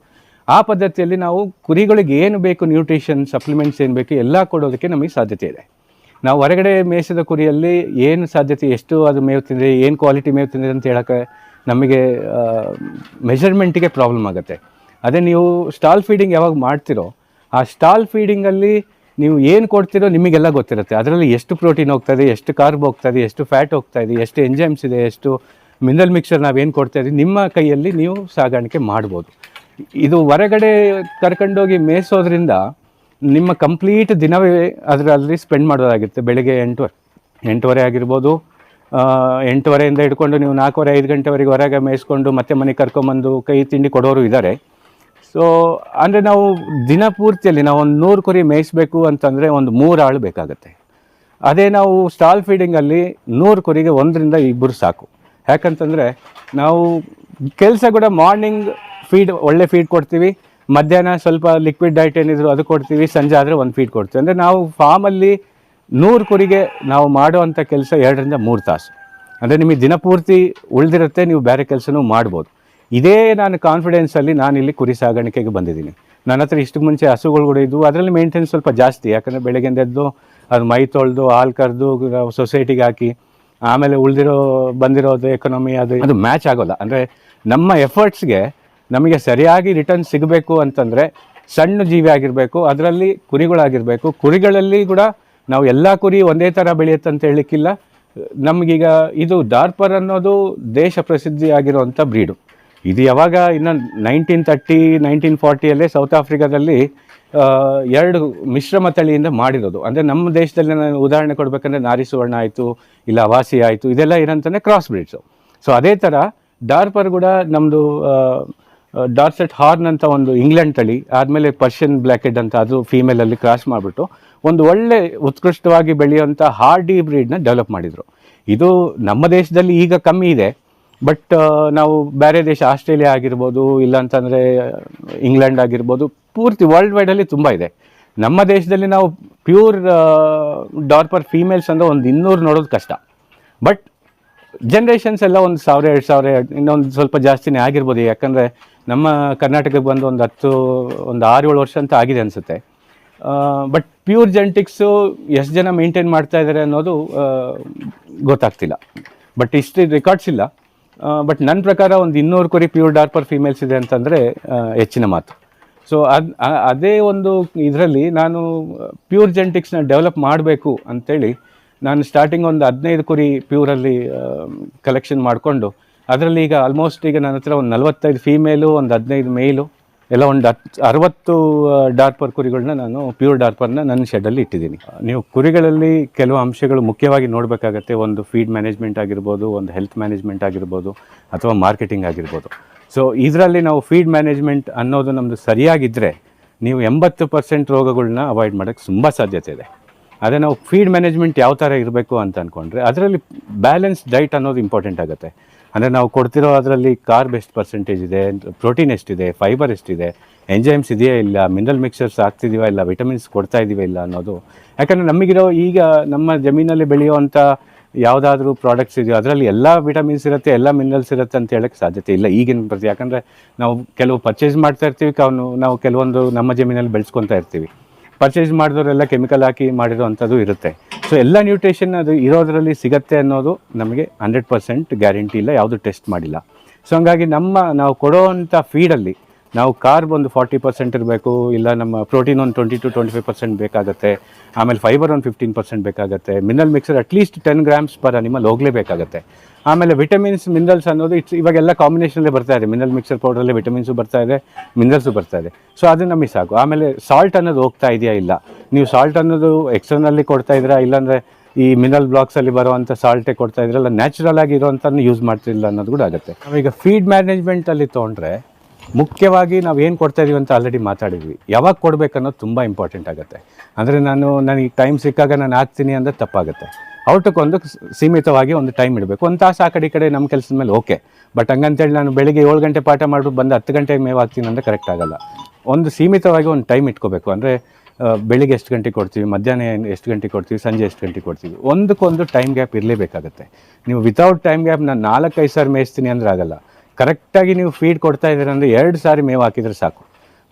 ಆ ಪದ್ಧತಿಯಲ್ಲಿ ನಾವು ಕುರಿಗಳಿಗೆ ಏನು ಬೇಕು ನ್ಯೂಟ್ರಿಷನ್ ಸಪ್ಲಿಮೆಂಟ್ಸ್ ಏನು ಬೇಕು ಎಲ್ಲ ಕೊಡೋದಕ್ಕೆ ನಮಗೆ ಸಾಧ್ಯತೆ ಇದೆ. ನಾವು ಹೊರಗಡೆ ಮೇಯಿಸಿದ ಕುರಿಯಲ್ಲಿ ಏನು ಸಾಧ್ಯತೆ, ಎಷ್ಟು ಅದು ಮೇವು ತಿಂದರೆ, ಏನು ಕ್ವಾಲಿಟಿ ಮೇವು ತಿಂದರೆ ಅಂತ ಹೇಳೋಕ್ಕೆ ನಮಗೆ ಮೆಷರ್ಮೆಂಟಿಗೆ ಪ್ರಾಬ್ಲಮ್ ಆಗುತ್ತೆ. ಅದೇ ನೀವು ಸ್ಟಾಲ್ ಫೀಡಿಂಗ್ ಯಾವಾಗ ಮಾಡ್ತಿರೋ, ಆ ಸ್ಟಾಲ್ ಫೀಡಿಂಗಲ್ಲಿ ನೀವು ಏನು ಕೊಡ್ತಿರೋ ನಿಮಗೆಲ್ಲ ಗೊತ್ತಿರುತ್ತೆ. ಅದರಲ್ಲಿ ಎಷ್ಟು ಪ್ರೋಟೀನ್ ಹೋಗ್ತದೆ ಎಷ್ಟು ಕಾರ್ಬ್ ಹೋಗ್ತದೆ ಎಷ್ಟು ಫ್ಯಾಟ್ ಹೋಗ್ತಾ ಇದೆ, ಎಷ್ಟು ಎಂಜೈಮ್ಸ್ ಇದೆ, ಎಷ್ಟು ಮಿನರಲ್ ಮಿಕ್ಸರ್ ನಾವೇನು ಕೊಡ್ತಾ ಇದ್ದೀವಿ ನಿಮ್ಮ ಕೈಯಲ್ಲಿ ನೀವು ಸಾಗಾಣಿಕೆ ಮಾಡ್ಬೋದು. ಇದು ಹೊರಗಡೆ ಕರ್ಕೊಂಡೋಗಿ ಮೇಯಿಸೋದ್ರಿಂದ ನಿಮ್ಮ ಕಂಪ್ಲೀಟ್ ದಿನವೇ ಅದರಲ್ಲಿ ಸ್ಪೆಂಡ್ ಮಾಡೋದಾಗಿರುತ್ತೆ. ಬೆಳಿಗ್ಗೆ ಎಂಟುವರೆ ಎಂಟುವರೆ ಆಗಿರ್ಬೋದು. ಎಂಟುವರೆಯಿಂದ ಹಿಡ್ಕೊಂಡು ನೀವು ನಾಲ್ಕೂವರೆ ಐದು ಗಂಟೆವರೆಗೆ ಹೊರಗೆ ಮೇಯಿಸ್ಕೊಂಡು ಮತ್ತೆ ಮನೆಗೆ ಕರ್ಕೊಂಬಂದು ಕೈ ತಿಂಡಿ ಕೊಡೋರು ಇದ್ದಾರೆ. ಸೊ ಅಂದರೆ ನಾವು ದಿನಪೂರ್ತಿಯಲ್ಲಿ ನಾವು ಒಂದು ನೂರು ಕುರಿ ಮೇಯಿಸ್ಬೇಕು ಅಂತಂದರೆ ಒಂದು ಮೂರು ಆಳು ಬೇಕಾಗುತ್ತೆ. ಅದೇ ನಾವು ಸ್ಟಾಲ್ ಫೀಡಿಂಗಲ್ಲಿ ನೂರು ಕುರಿಗೆ ಒಂದರಿಂದ ಇಬ್ಬರು ಸಾಕು. ಯಾಕಂತಂದರೆ ನಾವು ಕೆಲಸ ಕೂಡ ಮಾರ್ನಿಂಗ್ ಫೀಡ್ ಒಳ್ಳೆ ಫೀಡ್ ಕೊಡ್ತೀವಿ. ಮಧ್ಯಾಹ್ನ ಸ್ವಲ್ಪ ಲಿಕ್ವಿಡ್ ಡೈಟ್ ಏನಿದ್ರು ಅದು ಕೊಡ್ತೀವಿ. ಸಂಜೆ ಆದರೆ ಒಂದು ಫೀಡ್ ಕೊಡ್ತೀವಿ. ಅಂದರೆ ನಾವು ಫಾರ್ಮಲ್ಲಿ ನೂರು ಕುರಿಗೆ ನಾವು ಮಾಡುವಂಥ ಕೆಲಸ ಎರಡರಿಂದ ಮೂರು ತಾಸು. ಅಂದರೆ ನಿಮಗೆ ದಿನಪೂರ್ತಿ ಉಳಿದಿರುತ್ತೆ, ನೀವು ಬೇರೆ ಕೆಲಸನೂ ಮಾಡ್ಬೋದು. ಇದೇ ನಾನು ಕಾನ್ಫಿಡೆನ್ಸಲ್ಲಿ ನಾನು ಇಲ್ಲಿ ಕುರಿ ಸಾಗಾಣಿಕೆಗೆ ಬಂದಿದ್ದೀನಿ. ನನ್ನ ಹತ್ರ ಇಷ್ಟು ಮುಂಚೆ ಹಸುಗಳು ಕೂಡ ಇದ್ವು. ಅದರಲ್ಲಿ ಮೇಂಟೆನೆನ್ಸ್ ಸ್ವಲ್ಪ ಜಾಸ್ತಿ. ಯಾಕಂದರೆ ಬೆಳಗ್ಗೆಯಿಂದ ಎದ್ದು ಅದು ಮೈ ತೊಳೆದು, ಹಾಲು ಕರೆದು ಸೊಸೈಟಿಗೆ ಹಾಕಿ, ಆಮೇಲೆ ಉಳಿದಿರೋ, ಬಂದಿರೋದು ಎಕನಾಮಿ ಅದು ಅದು ಮ್ಯಾಚ್ ಆಗೋಲ್ಲ. ಅಂದರೆ ನಮ್ಮ ಎಫರ್ಟ್ಸ್ಗೆ ನಮಗೆ ಸರಿಯಾಗಿ ರಿಟರ್ನ್ ಸಿಗಬೇಕು ಅಂತಂದರೆ ಸಣ್ಣ ಜೀವಿ ಆಗಿರಬೇಕು, ಅದರಲ್ಲಿ ಕುರಿಗಳಾಗಿರಬೇಕು. ಕುರಿಗಳಲ್ಲಿ ಕೂಡ ನಾವು ಎಲ್ಲ ಕುರಿ ಒಂದೇ ಥರ ಬೆಳೆಯುತ್ತೆ ಅಂತ ಹೇಳಲಿಕ್ಕಿಲ್ಲ. ನಮಗೀಗ ಇದು ಡಾರ್ಪರ್ ಅನ್ನೋದು ದೇಶ ಪ್ರಸಿದ್ಧಿಯಾಗಿರುವಂಥ ಬ್ರೀಡು. ಇದು ಯಾವಾಗ ಇನ್ನು ನೈನ್ಟೀನ್ ತರ್ಟಿ ನೈನ್ಟೀನ್ ಫಾರ್ಟಿಯಲ್ಲೇ ಸೌತ್ ಆಫ್ರಿಕಾದಲ್ಲಿ ಎರಡು ಮಿಶ್ರಮ ತಳಿಯಿಂದ ಮಾಡಿರೋದು. ಅಂದರೆ ನಮ್ಮ ದೇಶದಲ್ಲಿ ನಾನು ಉದಾಹರಣೆ ಕೊಡಬೇಕಂದ್ರೆ ನಾರಿ ಸುವರ್ಣ ಆಯಿತು, ಇಲ್ಲ ಅವಾಸಿ ಆಯಿತು, ಇದೆಲ್ಲ ಏನಂತಂದರೆ ಕ್ರಾಸ್ ಬ್ರೀಡ್ಸು ಸೊ ಅದೇ ಥರ ಡಾರ್ಪರ್ ಕೂಡ ನಮ್ಮದು ಡಾರ್ಸೆಟ್ ಹಾರ್ನ್ ಅಂತ ಒಂದು ಇಂಗ್ಲೆಂಡ್ ತಳಿ, ಆದಮೇಲೆ ಪರ್ಷಿಯನ್ ಬ್ಲ್ಯಾಕೆಡ್ ಅಂತ ಅದು ಫೀಮೇಲಲ್ಲಿ ಕ್ರಾಸ್ ಮಾಡಿಬಿಟ್ಟು ಒಂದು ಒಳ್ಳೆ ಉತ್ಕೃಷ್ಟವಾಗಿ ಬೆಳೆಯುವಂಥ ಹಾರ್ಡಿ ಬ್ರೀಡ್ನ ಡೆವಲಪ್ ಮಾಡಿದರು. ಇದು ನಮ್ಮ ದೇಶದಲ್ಲಿ ಈಗ ಕಮ್ಮಿ ಇದೆ ಬಟ್ ನಾವು ಬೇರೆ ದೇಶ, ಆಸ್ಟ್ರೇಲಿಯಾ ಆಗಿರ್ಬೋದು ಇಲ್ಲ ಅಂತಂದರೆ ಇಂಗ್ಲೆಂಡ್ ಆಗಿರ್ಬೋದು, ಪೂರ್ತಿ ವರ್ಲ್ಡ್ ವೈಡಲ್ಲಿ ತುಂಬ ಇದೆ. ನಮ್ಮ ದೇಶದಲ್ಲಿ ನಾವು ಪ್ಯೂರ್ ಡಾರ್ಪರ್ ಫೀಮೇಲ್ಸ್ ಅಂದರೆ ಒಂದು ಇನ್ನೂರು ನೋಡೋದು ಕಷ್ಟ. ಬಟ್ ಜನ್ರೇಷನ್ಸ್ ಎಲ್ಲ ಒಂದು ಸಾವಿರ, ಎರಡು ಸಾವಿರ, ಇನ್ನೊಂದು ಸ್ವಲ್ಪ ಜಾಸ್ತಿನೇ ಆಗಿರ್ಬೋದು. ಯಾಕಂದರೆ ನಮ್ಮ ಕರ್ನಾಟಕಕ್ಕೆ ಬಂದು ಒಂದು ಹತ್ತು, ಒಂದು ಆರು ಏಳು ವರ್ಷ ಅಂತ ಆಗಿದೆ ಅನಿಸುತ್ತೆ. ಬಟ್ ಪ್ಯೂರ್ ಜೆನೆಟಿಕ್ಸು ಎಷ್ಟು ಜನ ಮೇಂಟೈನ್ ಮಾಡ್ತಾ ಇದ್ದಾರೆ ಅನ್ನೋದು ಗೊತ್ತಾಗ್ತಿಲ್ಲ. ಬಟ್ ಇಷ್ಟು ರೆಕಾರ್ಡ್ಸ್ ಇಲ್ಲ. ಬಟ್ ನನ್ನ ಪ್ರಕಾರ ಒಂದು ಇನ್ನೂರು ಕುರಿ ಪ್ಯೂರ್ ಡಾರ್ಪರ್ ಫೀಮೇಲ್ಸ್ ಇದೆ ಅಂತಂದರೆ ಹೆಚ್ಚಿನ ಮಾತು. ಸೊ ಅದು ಅದೇ ಒಂದು ಇದರಲ್ಲಿ ನಾನು ಪ್ಯೂರ್ ಜೆನೆಟಿಕ್ಸ್ನ ಡೆವಲಪ್ ಮಾಡಬೇಕು ಅಂತೇಳಿ ನಾನು ಸ್ಟಾರ್ಟಿಂಗ್ ಒಂದು ಹದಿನೈದು ಕುರಿ ಪ್ಯೂರಲ್ಲಿ ಕಲೆಕ್ಷನ್ ಮಾಡಿಕೊಂಡು, ಅದರಲ್ಲಿ ಈಗ ಆಲ್ಮೋಸ್ಟ್ ಈಗ ನನ್ನ ಹತ್ರ ಒಂದು ನಲವತ್ತೈದು ಫೀಮೇಲು ಒಂದು ಹದಿನೈದು ಮೇಲು ಎಲ್ಲ ಒಂದು ಹತ್ತು ಅರವತ್ತು ಡಾರ್ಪರ್ ಕುರಿಗಳನ್ನ ನಾನು ಪ್ಯೂರ್ ಡಾರ್ಪರ್ನ ನನ್ನ ಶೆಡಲ್ಲಿ ಇಟ್ಟಿದ್ದೀನಿ. ನೀವು ಕುರಿಗಳಲ್ಲಿ ಕೆಲವು ಅಂಶಗಳು ಮುಖ್ಯವಾಗಿ ನೋಡಬೇಕಾಗತ್ತೆ. ಒಂದು ಫೀಡ್ ಮ್ಯಾನೇಜ್ಮೆಂಟ್ ಆಗಿರ್ಬೋದು, ಒಂದು ಹೆಲ್ತ್ ಮ್ಯಾನೇಜ್ಮೆಂಟ್ ಆಗಿರ್ಬೋದು, ಅಥವಾ ಮಾರ್ಕೆಟಿಂಗ್ ಆಗಿರ್ಬೋದು. ಸೊ ಇದರಲ್ಲಿ ನಾವು ಫೀಡ್ ಮ್ಯಾನೇಜ್ಮೆಂಟ್ ಅನ್ನೋದು ನಮ್ಮದು ಸರಿಯಾಗಿದ್ದರೆ ನೀವು ಎಂಬತ್ತು ಪರ್ಸೆಂಟ್ ರೋಗಗಳನ್ನ ಅವಾಯ್ಡ್ ಮಾಡೋಕ್ಕೆ ತುಂಬ ಸಾಧ್ಯತೆ ಇದೆ. ಅದೇ ನಾವು ಫೀಡ್ ಮ್ಯಾನೇಜ್ಮೆಂಟ್ ಯಾವ ಥರ ಇರಬೇಕು ಅಂತ ಅಂದ್ಕೊಂಡ್ರೆ ಅದರಲ್ಲಿ ಬ್ಯಾಲೆನ್ಸ್ ಡೈಟ್ ಅನ್ನೋದು ಇಂಪಾರ್ಟೆಂಟ್ ಆಗುತ್ತೆ. ಅಂದರೆ ನಾವು ಕೊಡ್ತಿರೋ ಅದರಲ್ಲಿ ಕಾರ್ ಬೆಸ್ಟ್ ಪರ್ಸೆಂಟೇಜ್ ಇದೆ ಪ್ರೋಟೀನ್ ಎಷ್ಟಿದೆ ಫೈಬರ್ ಎಷ್ಟಿದೆ ಎಂಜೈಮ್ಸ್ ಇದೆಯಾ ಇಲ್ಲ ಮಿನರಲ್ ಮಿಕ್ಸರ್ಸ್ ಹಾಕ್ತಿದೀವಾ ಇಲ್ಲ ವಿಟಮಿನ್ಸ್ ಕೊಡ್ತಾ ಇದ್ದೀವಿ ಇಲ್ಲ ಅನ್ನೋದು. ಯಾಕಂದರೆ ನಮಗಿರೋ ಈಗ ನಮ್ಮ ಜಮೀನಲ್ಲಿ ಬೆಳೆಯುವಂಥ ಯಾವುದಾದ್ರೂ ಪ್ರಾಡಕ್ಟ್ಸ್ ಇದೆಯೋ ಅದರಲ್ಲಿ ಎಲ್ಲ ವಿಟಮಿನ್ಸ್ ಇರುತ್ತೆ, ಎಲ್ಲ ಮಿನರಲ್ಸ್ ಇರುತ್ತೆ ಅಂತ ಹೇಳಕ್ಕೆ ಸಾಧ್ಯತೆ ಇಲ್ಲ. ಈಗಿನ ಪ್ರತಿ ಯಾಕಂದರೆ ನಾವು ಕೆಲವು ಪರ್ಚೇಸ್ ಮಾಡ್ತಾ ಇರ್ತೀವಿ ಕವನು ನಾವು ಕೆಲವೊಂದು ನಮ್ಮ ಜಮೀನಲ್ಲಿ ಬೆಳೆಸ್ಕೊತಾ ಇರ್ತೀವಿ. ಪರ್ಚೇಸ್ ಮಾಡಿದವರೆಲ್ಲ ಕೆಮಿಕಲ್ ಹಾಕಿ ಮಾಡಿರೋವಂಥದ್ದು ಇರುತ್ತೆ. ಸೊ ಎಲ್ಲ ನ್ಯೂಟ್ರಿಷನ್ ಅದು ಇರೋದರಲ್ಲಿ ಸಿಗತ್ತೆ ಅನ್ನೋದು ನಮಗೆ ಹಂಡ್ರೆಡ್ ಪರ್ಸೆಂಟ್ ಗ್ಯಾರಂಟಿ ಇಲ್ಲ, ಯಾವುದು ಟೆಸ್ಟ್ ಮಾಡಿಲ್ಲ. ಸೊ ಹಂಗಾಗಿ ನಮ್ಮ, ನಾವು ಕೊಡೋವಂಥ ಫೀಡಲ್ಲಿ ನಾವು ಕಾರ್ಬ್ ಒಂದು ಫಾರ್ಟಿ ಪರ್ಸೆಂಟ್ ಇರಬೇಕು, ಇಲ್ಲ ನಮ್ಮ ಪ್ರೋಟೀನ್ ಒಂದು twenty to twenty five percent ಬೇಕಾಗುತ್ತೆ, ಆಮೇಲೆ ಫೈಬರ್ ಒಂದು ಫಿಫ್ಟೀನ್ ಪರ್ಸೆಂಟ್ ಬೇಕಾಗುತ್ತೆ mineral mixer at least ten grams per animal ಹೋಗಲೇಬೇಕಾಗತ್ತೆ. ಆಮೇಲೆ ವಿಟಮಿನ್ಸ್ ಮಿನರಲ್ಸ್ ಅನ್ನೋದು ಇಟ್ಸ್ ಇವಾಗೆಲ್ಲ ಕಾಂಬಿನೇಷನಲ್ಲೇ ಬರ್ತಾ ಇದೆ. ಮಿನರಲ್ ಮಿಕ್ಸರ್ ಪೌಡ್ರಲ್ಲಿ ವಿಟಮಿನ್ಸು ಬರ್ತಾ ಇದೆ ಮಿನರಲ್ಸು ಬರ್ತಾ ಇದೆ. ಸೊ ಅದನ್ನ ಮಿಸ್ ಸಾಕು ಆಮೇಲೆ ಸಾಲ್ಟ್ ಅನ್ನೋದು ಹೋಗ್ತಾ ಇದೆಯಾ ಇಲ್ಲ? ನೀವು ಸಾಲ್ಟ್ ಅನ್ನೋದು ಎಕ್ಸ್ಟರ್ನಲ್ಲಿ ಕೊಡ್ತಾ ಇದ್ದೀರಾ? ಇಲ್ಲಾಂದರೆ ಈ ಮಿನರಲ್ ಬ್ಲಾಕ್ಸಲ್ಲಿ ಬರುವಂಥ ಸಾಲ್ಟೇ ಕೊಡ್ತಾ ಇದ್ರಲ್ಲ ನ್ಯಾಚುರಲ್ ಆಗಿ ಇರುವಂಥದ್ದು ಯೂಸ್ ಮಾಡ್ತಿಲ್ಲ ಅನ್ನೋದು ಕೂಡ ಆಗುತ್ತೆ. ನಾವೀಗ ಫೀಡ್ ಮ್ಯಾನೇಜ್ಮೆಂಟಲ್ಲಿ ತೊಗೊಂಡ್ರೆ ಮುಖ್ಯವಾಗಿ ನಾವು ಏನು ಕೊಡ್ತಾ ಇದೀವಿ ಅಂತ ಆಲ್ರೆಡಿ ಮಾತಾಡಿದ್ವಿ. ಯಾವಾಗ ಕೊಡ್ಬೇಕು ಅನ್ನೋದು ತುಂಬ ಇಂಪಾರ್ಟೆಂಟ್ ಆಗುತ್ತೆ. ಅಂದರೆ ನಾನು, ನನಗೆ ಟೈಮ್ ಸಿಕ್ಕಾಗ ನಾನು ಹಾಕ್ತೀನಿ ಅಂದರೆ ತಪ್ಪಾಗುತ್ತೆ. ಔಟಕ್ಕೊಂದು ಸೀಮಿತವಾಗಿ ಒಂದು ಟೈಮ್ ಇಡಬೇಕು. ಒಂದು ತಾಸು ಆ ಕಡೆ ಈ ಕಡೆ ನಮ್ಮ ಕೆಲಸದ ಮೇಲೆ ಓಕೆ ಬಟ್ ಹಂಗಂತೇಳಿ ನಾನು ಬೆಳಿಗ್ಗೆ ಏಳು ಗಂಟೆ ಪಾಠ ಮಾಡ್ಬಿಟ್ಟು ಬಂದು ಹತ್ತು ಗಂಟೆಗೆ ಮೇವು ಹಾಕ್ತೀನಿ ಅಂದರೆ ಕರೆಕ್ಟ್ ಆಗಲ್ಲ. ಒಂದು ಸೀಮಿತವಾಗಿ ಒಂದು ಟೈಮ್ ಇಟ್ಕೋಬೇಕು. ಅಂದರೆ ಬೆಳಿಗ್ಗೆ ಎಷ್ಟು ಗಂಟೆಗೆ ಕೊಡ್ತೀವಿ, ಮಧ್ಯಾಹ್ನ ಎಷ್ಟು ಗಂಟೆಗೆ ಕೊಡ್ತೀವಿ, ಸಂಜೆ ಎಷ್ಟು ಗಂಟೆಗೆ ಕೊಡ್ತೀವಿ. ಒಂದಕ್ಕೊಂದು ಟೈಮ್ ಗ್ಯಾಪ್ ಇರಲೇಬೇಕಾಗುತ್ತೆ. ನೀವು ವಿತೌಟ್ ಟೈಮ್ ಗ್ಯಾಪ್ ನಾನು ನಾಲ್ಕೈದು ಸಾರಿ ಮೇಯಿಸ್ತೀನಿ ಅಂದರೆ ಆಗಲ್ಲ. ಕರೆಕ್ಟಾಗಿ ನೀವು ಫೀಡ್ ಕೊಡ್ತಾ ಇದ್ದೀರ ಅಂದರೆ ಎರಡು ಸಾರಿ ಮೇವು ಹಾಕಿದರೆ ಸಾಕು.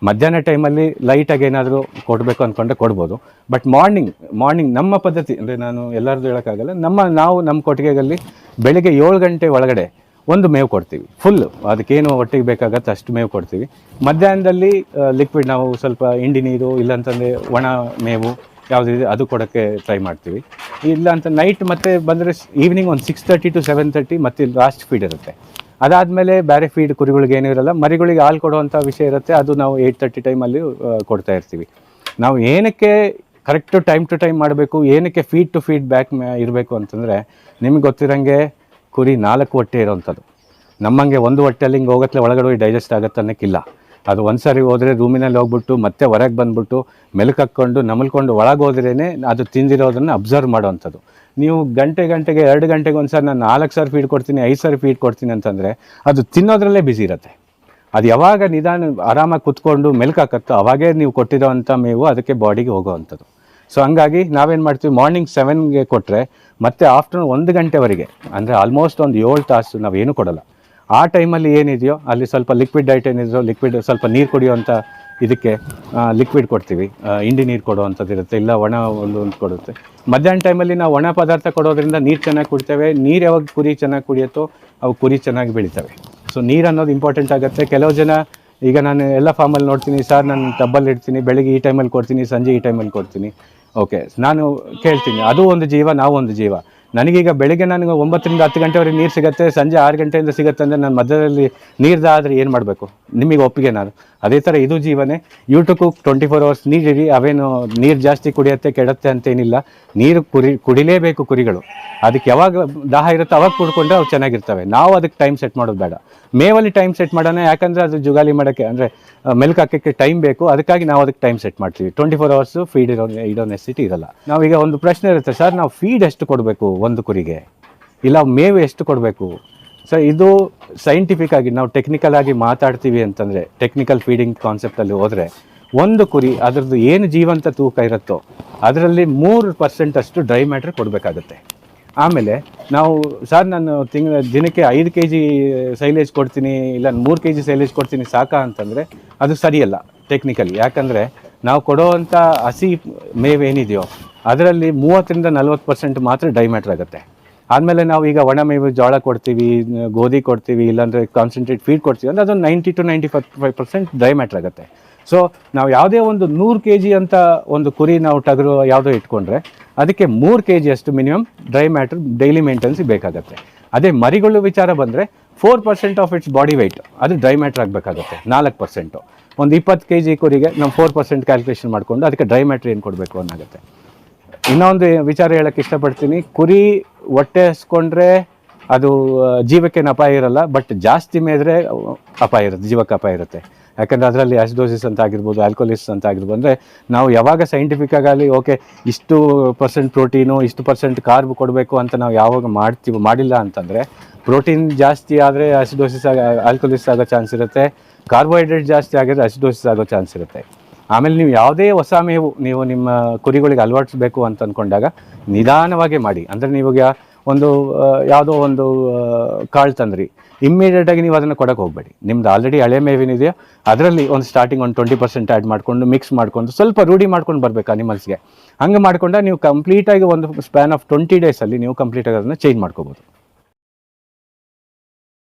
ಮಧ್ಯಾಹ್ನ ಟೈಮಲ್ಲಿ ಲೈಟಾಗಿ ಏನಾದರೂ ಕೊಡಬೇಕು ಅಂದ್ಕೊಂಡ್ರೆ ಕೊಡ್ಬೋದು. ಬಟ್ ಮಾರ್ನಿಂಗ್ ಮಾರ್ನಿಂಗ್ ನಮ್ಮ ಪದ್ಧತಿ, ಅಂದರೆ ನಾನು ಎಲ್ಲರದ್ದು ಹೇಳೋಕ್ಕಾಗಲ್ಲ, ನಮ್ಮ, ನಾವು ನಮ್ಮ ಕೊಟ್ಟಿಗೆಯಲ್ಲಿ ಬೆಳಿಗ್ಗೆ ಏಳು ಗಂಟೆ ಒಳಗಡೆ ಒಂದು ಮೇವು ಕೊಡ್ತೀವಿ. ಫುಲ್ಲು ಅದಕ್ಕೇನು ಒಟ್ಟಿಗೆ ಬೇಕಾಗತ್ತೆ ಅಷ್ಟು ಮೇವು ಕೊಡ್ತೀವಿ. ಮಧ್ಯಾಹ್ನದಲ್ಲಿ ಲಿಕ್ವಿಡ್ ನಾವು ಸ್ವಲ್ಪ ಹಿಂಡಿ ನೀರು, ಇಲ್ಲಾಂತಂದರೆ ಒಣ ಮೇವು ಯಾವುದಿದೆ ಅದು ಕೊಡೋಕ್ಕೆ ಟ್ರೈ ಮಾಡ್ತೀವಿ. ಇಲ್ಲ ಅಂತ ನೈಟ್ ಮತ್ತೆ ಬಂದರೆ ಈವ್ನಿಂಗ್ ಒಂದು six thirty to seven thirty ಮತ್ತೆ ಲಾಸ್ಟ್ ಫೀಡ್ ಇರುತ್ತೆ. ಅದಾದಮೇಲೆ ಬೇರೆ ಫೀಡ್ ಕುರಿಗಳಿಗೆ ಏನೂ ಇರಲ್ಲ, ಮರಿಗಳಿಗೆ ಹಾಲು ಕೊಡುವಂಥ ವಿಷಯ ಇರುತ್ತೆ, ಅದು ನಾವು ಏಯ್ಟ್ ತರ್ಟಿ ಟೈಮಲ್ಲಿ ಕೊಡ್ತಾ ಇರ್ತೀವಿ. ನಾವು ಏನಕ್ಕೆ ಕರೆಕ್ಟು ಟೈಮ್ ಟು ಟೈಮ್ ಮಾಡಬೇಕು, ಏನಕ್ಕೆ ಫೀಡ್ ಟು ಫೀಡ್ ಬ್ಯಾಕ್ ಇರಬೇಕು ಅಂತಂದರೆ, ನಿಮ್ಗೆ ಗೊತ್ತಿರೋಂಗೆ ಕುರಿ ನಾಲ್ಕು ಹೊಟ್ಟೆ ಇರೋವಂಥದ್ದು ನಮ್ಮಂಗೆ ಒಂದು ಹೊಟ್ಟೆಯಲ್ಲಿ ಹಿಂಗೆ ಹೋಗತ್ಲೆ ಒಳಗಡೆ ಹೋಗಿ ಡೈಜೆಸ್ಟ್ ಆಗುತ್ತೆ ಅನ್ನೋಕ್ಕಿಲ್ಲ. ಅದು ಒಂದ್ಸರಿ ಹೋದರೆ ರೂಮಿನಲ್ಲಿ ಹೋಗ್ಬಿಟ್ಟು ಮತ್ತೆ ಹೊರಗೆ ಬಂದ್ಬಿಟ್ಟು ಮೆಲುಕಕ್ಕೊಂಡು ನಮಲ್ಕೊಂಡು ಒಳಗೆ ಹೋದ್ರೇ ಅದು ತಿಂದಿರೋದನ್ನು ಅಬ್ಸರ್ವ್ ಮಾಡೋವಂಥದ್ದು ನೀವು ಗಂಟೆ ಗಂಟೆಗೆ ಎರಡು ಗಂಟೆಗೆ ಒಂದು ನಾನು ನಾಲ್ಕು ಸಾರಿ ಫೀಡ್ ಕೊಡ್ತೀನಿ, ಐದು ಸಾರಿ ಫೀಡ್ ಕೊಡ್ತೀನಿ ಅಂತಂದರೆ ಅದು ತಿನ್ನೋದ್ರಲ್ಲೇ ಬ್ಯುಸಿ ಇರುತ್ತೆ. ಅದು ಯಾವಾಗ ನಿಧಾನ ಆರಾಮಾಗಿ ಕುತ್ಕೊಂಡು ಮೆಲ್ಕು ಹಾಕತ್ತೋ ಅವಾಗೇ ನೀವು ಕೊಟ್ಟಿರೋವಂಥ ಮೇವು ಅದಕ್ಕೆ ಬಾಡಿಗೆ ಹೋಗೋವಂಥದ್ದು. ಸೊ ಹಂಗಾಗಿ ನಾವೇನು ಮಾಡ್ತೀವಿ ಮಾರ್ನಿಂಗ್ ಸೆವೆನ್ಗೆ ಕೊಟ್ಟರೆ ಮತ್ತೆ ಆಫ್ಟರ್ನೂನ್ ಒಂದು ಗಂಟೆವರೆಗೆ, ಅಂದರೆ ಆಲ್ಮೋಸ್ಟ್ ಒಂದು ಏಳು ತಾಸು ನಾವೇನು ಕೊಡಲ್ಲ. ಆ ಟೈಮಲ್ಲಿ ಏನಿದೆಯೋ, ಅಲ್ಲಿ ಸ್ವಲ್ಪ ಲಿಕ್ವಿಡ್ ಡೈಟ್ ಏನಿದೆಯೋ ಲಿಕ್ವಿಡ್ ಸ್ವಲ್ಪ ನೀರು ಕುಡಿಯುವಂಥ ಇದಕ್ಕೆ ಲಿಕ್ವಿಡ್ ಕೊಡ್ತೀವಿ. ಹಿಂಡಿ ನೀರು ಕೊಡುವಂಥದ್ದು ಇರುತ್ತೆ, ಇಲ್ಲ ಒಣ ಒಂದು ಒಂದು ಕೊಡುತ್ತೆ. ಮಧ್ಯಾಹ್ನ ಟೈಮಲ್ಲಿ ನಾವು ಒಣ ಪದಾರ್ಥ ಕೊಡೋದ್ರಿಂದ ನೀರು ಚೆನ್ನಾಗಿ ಕುಡಿತೇವೆ. ನೀರು ಯಾವಾಗ ಕುರಿ ಚೆನ್ನಾಗಿ ಕುಡಿಯುತ್ತೋ, ಅವು ಕುರಿ ಚೆನ್ನಾಗಿ ಬೆಳಿತವೆ. ಸೊ ನೀರು ಅನ್ನೋದು ಇಂಪಾರ್ಟೆಂಟ್ ಆಗುತ್ತೆ. ಕೆಲವು ಜನ, ಈಗ ನಾನು ಎಲ್ಲ ಫಾರ್ಮಲ್ಲಿ ನೋಡ್ತೀನಿ ಸರ್ ನಾನು ಟಬ್ಬಲ್ಲಿ ಇಡ್ತೀನಿ, ಬೆಳಿಗ್ಗೆ ಈ ಟೈಮಲ್ಲಿ ಕೊಡ್ತೀನಿ, ಸಂಜೆ ಈ ಟೈಮಲ್ಲಿ ಕೊಡ್ತೀನಿ. ಓಕೆ ನಾನು ಕೇಳ್ತೀನಿ, ಅದು ಒಂದು ಜೀವ ನಾವು ಒಂದು ಜೀವ. ನನಗೀಗ ಬೆಳಿಗ್ಗೆ ನನಗೆ ಒಂಬತ್ತರಿಂದ ಹತ್ತು ಗಂಟೆವರೆಗೆ ನೀರು ಸಿಗುತ್ತೆ, ಸಂಜೆ ಆರು ಗಂಟೆಯಿಂದ ಸಿಗುತ್ತೆ ಅಂದರೆ ನಾನು ಮಧ್ಯದಲ್ಲಿ ನೀರ್ದಾದ್ರೆ ಏನು ಮಾಡಬೇಕು? ನಿಮಗೆ ಒಪ್ಪಿಗೆ ನಾನು ಅದೇ ಥರ ಇದು ಜೀವನೇ. ಯೂಟ್ಯೂಬ್ ಟ್ವೆಂಟಿ ಫೋರ್ ಅವರ್ಸ್ ನೀರಿರಿ ಅವೇನು ನೀರು ಜಾಸ್ತಿ ಕುಡಿಯತ್ತೆ, ಕೆಡತ್ತೆ ಅಂತೇನಿಲ್ಲ. ನೀರು ಕುರಿ, ಕುಡಿಲೇಬೇಕು ಕುರಿಗಳು. ಅದಕ್ಕೆ ಯಾವಾಗ ದಾಹ ಇರುತ್ತೋ ಅವಾಗ ಕುಡ್ಕೊಂಡ್ರೆ ಅವು ಚೆನ್ನಾಗಿರ್ತವೆ. ನಾವು ಅದಕ್ಕೆ ಟೈಮ್ ಸೆಟ್ ಮಾಡೋದು ಬೇಡ. ಮೇವಲ್ಲಿ ಟೈಮ್ ಸೆಟ್ ಮಾಡೋಣ, ಯಾಕಂದರೆ ಅದು ಜುಗಾಲಿ ಮಾಡೋಕ್ಕೆ, ಅಂದರೆ ಮೆಲ್ಕ್ ಹಾಕೋಕ್ಕೆ ಟೈಮ್ ಬೇಕು. ಅದಕ್ಕಾಗಿ ನಾವು ಅದಕ್ಕೆ ಟೈಮ್ ಸೆಟ್ ಮಾಡ್ತೀವಿ. ಟ್ವೆಂಟಿ ಫೋರ್ ಅವರ್ಸು ಫೀಡ್ ಇರೋ, ಇಡೋ ನೆಸಿಟಿ ಇರಲ್ಲ. ನಾವೀಗ ಒಂದು ಪ್ರಶ್ನೆ ಇರುತ್ತೆ, ಸರ್, ನಾವು ಫೀಡ್ ಎಷ್ಟು ಕೊಡಬೇಕು ಒಂದು ಕುರಿಗೆ? ಇಲ್ಲ, ಮೇವು ಎಷ್ಟು ಕೊಡಬೇಕು? ಸೊ ಇದು ಸೈಂಟಿಫಿಕ್ ಆಗಿ ನಾವು ಟೆಕ್ನಿಕಲ್ ಆಗಿ ಮಾತಾಡ್ತೀವಿ ಅಂತಂದರೆ ಟೆಕ್ನಿಕಲ್ ಫೀಡಿಂಗ್ ಕಾನ್ಸೆಪ್ಟಲ್ಲಿ ಹೋದರೆ, ಒಂದು ಕುರಿ ಅದರದ್ದು ಏನು ಜೀವಂತ ತೂಕ ಇರುತ್ತೋ, ಅದರಲ್ಲಿ ಮೂರು ಪರ್ಸೆಂಟ್ ಅಷ್ಟು ಡ್ರೈ ಮ್ಯಾಟ್ರ್ ಕೊಡಬೇಕಾಗತ್ತೆ. ಆಮೇಲೆ ನಾವು, ಸರ್, ನಾನು ತಿಂಗಳ ದಿನಕ್ಕೆ ಐದು ಕೆ ಜಿ ಸೈಲೇಜ್ ಕೊಡ್ತೀನಿ, ಇಲ್ಲ ಮೂರು ಕೆ ಜಿ ಸೈಲೇಜ್ ಕೊಡ್ತೀನಿ ಸಾಕಾ ಅಂತಂದರೆ, ಅದು ಸರಿಯಲ್ಲ ಟೆಕ್ನಿಕಲಿ ಯಾಕಂದರೆ ನಾವು ಕೊಡೋವಂಥ ಹಸಿ ಮೇವೇನಿದೆಯೋ, ಅದರಲ್ಲಿ ಮೂವತ್ತರಿಂದ ನಲ್ವತ್ತು ಪರ್ಸೆಂಟ್ ಮಾತ್ರ ಡೈ ಮ್ಯಾಟ್ರ್ ಆಗುತ್ತೆ. ಆದಮೇಲೆ ನಾವು ಈಗ ಒಣ ಮೇವು ಜೋಳ ಕೊಡ್ತೀವಿ, ಗೋಧಿ ಕೊಡ್ತೀವಿ, ಇಲ್ಲಾಂದರೆ ಕಾನ್ಸಂಟ್ರೇಟ್ ಫೀಡ್ ಕೊಡ್ತೀವಿ ಅಂದರೆ ಅದೊಂದು ninety to ninety five five percent dry matter ಆಗುತ್ತೆ. ಸೊ ನಾವು ಯಾವುದೇ ಒಂದು ನೂರು ಕೆ ಜಿ ಅಂತ ಒಂದು ಕುರಿ ನಾವು ಟಗರು ಯಾವುದೋ ಇಟ್ಕೊಂಡ್ರೆ ಅದಕ್ಕೆ ಮೂರು ಕೆ ಜಿಯಷ್ಟು minimum dry matter daily maintenance ಬೇಕಾಗುತ್ತೆ. ಅದೇ ಮರಿಗಳು ವಿಚಾರ ಬಂದರೆ four percent of its body weight ಅದು ಡ್ರೈ ಮ್ಯಾಟ್ರ್ ಆಗಬೇಕಾಗುತ್ತೆ, ನಾಲ್ಕು ಪರ್ಸೆಂಟು ಒಂದು ಇಪ್ಪತ್ತು ಕೆ ಜಿ ಕುರಿಗೆ ನಾವು ಫೋರ್ ಪರ್ಸೆಂಟ್ ಕ್ಯಾಲ್ಕುಲೇಷನ್ ಮಾಡಿಕೊಂಡು ಅದಕ್ಕೆ ಡ್ರೈ ಮ್ಯಾಟ್ರ್ ಏನು ಕೊಡಬೇಕು ಅನ್ನಾಗುತ್ತೆ. ಇನ್ನೊಂದು ವಿಚಾರ ಹೇಳಕ್ಕೆ ಇಷ್ಟಪಡ್ತೀನಿ. ಕುರಿ ಹೊಟ್ಟೆ ಹಸ್ಕೊಂಡ್ರೆ ಅದು ಜೀವಕ್ಕೇನು ಅಪಾಯ ಇರಲ್ಲ, ಬಟ್ ಜಾಸ್ತಿ ಮೇದ್ರೆ ಅಪಾಯ ಇರುತ್ತೆ, ಜೀವಕ್ಕೆ ಅಪಾಯ ಇರುತ್ತೆ. ಯಾಕಂದರೆ ಅದರಲ್ಲಿ ಆಸಿಡೋಸಿಸ್ ಅಂತ ಆಗಿರ್ಬೋದು ಆಲ್ಕೋಲಿಸ್ ಅಂತ ಆಗಿರ್ಬೋದು, ಅಂದರೆ ನಾವು ಯಾವಾಗ ಸೈಂಟಿಫಿಕ್ ಆಗಲಿ ಓಕೆ ಇಷ್ಟು ಪರ್ಸೆಂಟ್ ಪ್ರೋಟೀನು ಇಷ್ಟು ಪರ್ಸೆಂಟ್ ಕಾರ್ಬ್ ಕೊಡಬೇಕು ಅಂತ ನಾವು ಯಾವಾಗ ಮಾಡ್ತೀವಿ, ಮಾಡಿಲ್ಲ ಅಂತಂದರೆ ಪ್ರೋಟೀನ್ ಜಾಸ್ತಿ ಆದರೆ ಆಸಿಡೋಸಿಸ್ ಆಗ ಆಲ್ಕೋಲಿಸ್ ಆಗೋ ಚಾನ್ಸ್ ಇರುತ್ತೆ. ಕಾರ್ಬೋಹೈಡ್ರೇಟ್ ಜಾಸ್ತಿ ಆಗಿದ್ರೆ ಆಸಿಡೋಸಿಸ್ ಆಗೋ ಚಾನ್ಸ್ ಇರುತ್ತೆ. ಆಮೇಲೆ ನೀವು ಯಾವುದೇ ಹೊಸ ಮೇವು ನೀವು ನಿಮ್ಮ ಕುರಿಗಳಿಗೆ ಅಳವಡಿಸ್ಬೇಕು ಅಂತ ಅಂದ್ಕೊಂಡಾಗ ನಿಧಾನವಾಗಿ ಮಾಡಿ. ಅಂದರೆ ನೀವು ಒಂದು ಯಾವುದೋ ಒಂದು ಕಾಳು ತಂದ್ರಿ ಇಮ್ಮಿಡಿಯೇಟಾಗಿ ನೀವು ಅದನ್ನು ಕೊಡೋಕೆ ಹೋಗಬೇಡಿ. ನಿಮ್ದು ಆಲ್ರೆಡಿ ಹಳೆ ಮೇವಿನಿದೆಯೋ? ಅದರಲ್ಲಿ ಒಂದು ಸ್ಟಾರ್ಟಿಂಗ್ ಒಂದು ಟ್ವೆಂಟಿ ಪರ್ಸೆಂಟ್ ಆ್ಯಡ್ ಮಾಡಿಕೊಂಡು ಮಿಕ್ಸ್ ಮಾಡಿಕೊಂಡು, ಸ್ವಲ್ಪ ರೂಢಿ ಮಾಡ್ಕೊಂಡು ಬರಬೇಕು ಅನಿಮಲ್ಸ್ಗೆ ಹಂಗೆ ಮಾಡಿಕೊಂಡ ನೀವು ಕಂಪ್ಲೀಟಾಗಿ ಒಂದು ಸ್ಪ್ಯಾನ್ ಆಫ್ ಟ್ವೆಂಟಿ ಡೇಸಲ್ಲಿ ನೀವು ಕಂಪ್ಲೀಟಾಗಿ ಅದನ್ನು ಚೇಂಜ್ ಮಾಡ್ಕೋಬೋದು.